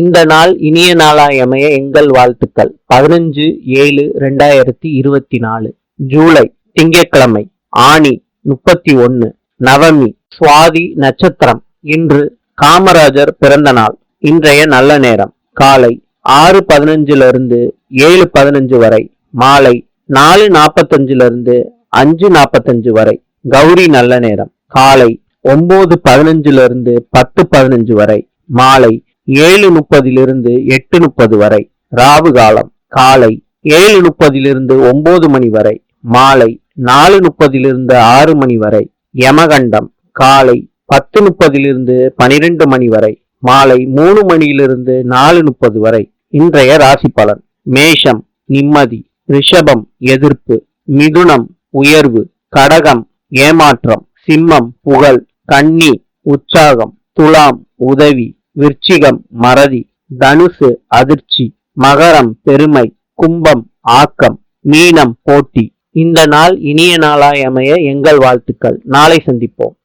இந்த நாள் இனிய நாளாய் அமைய எங்கள் வாழ்த்துக்கள். பதினஞ்சு ஏழு ரெண்டாயிரத்தி இருபத்தி நாலு ஜூலை திங்கட்கிழமை ஆணி முப்பத்தி ஒன்று நவமி சுவாதி நட்சத்திரம். இன்று காமராஜர் பிறந்த நாள். இன்றைய நல்ல நேரம். காலை ஆறு பதினஞ்சிலிருந்து ஏழு பதினஞ்சு வரை. மாலை நாலு நாற்பத்தஞ்சிலிருந்து அஞ்சு நாற்பத்தஞ்சு வரை. கௌரி நல்ல நேரம். காலை ஒன்பது பதினஞ்சிலிருந்து பத்து பதினஞ்சு வரை. மாலை ஏழு முப்பதிலிருந்து எட்டு முப்பது வரை ராவு காலம் காலை ஏழு முப்பதிலிருந்து ஒன்பது மணி வரை மாலை நாலு முப்பதிலிருந்து ஆறு மணி வரை யமகண்டம் காலை பத்து முப்பதிலிருந்து பனிரெண்டு மணி வரை மாலை மூணு மணியிலிருந்து நாலு முப்பது வரை இன்றைய ராசி பலன். மேஷம் நிம்மதி ரிஷபம் எதிர்ப்பு மிதுனம் உயர்வு கடகம் ஏமாற்றம் சிம்மம் புகழ் கன்னி உற்சாகம் துலாம் உதவி விருச்சிகம் மறதி தனுசு அதிர்ச்சி மகரம் பெருமை கும்பம் ஆக்கம் மீனம் போட்டி. இந்த நாள் இனிய நாளாய் அமைய எங்கள் வாழ்த்துக்கள். நாளை சந்திப்போம்.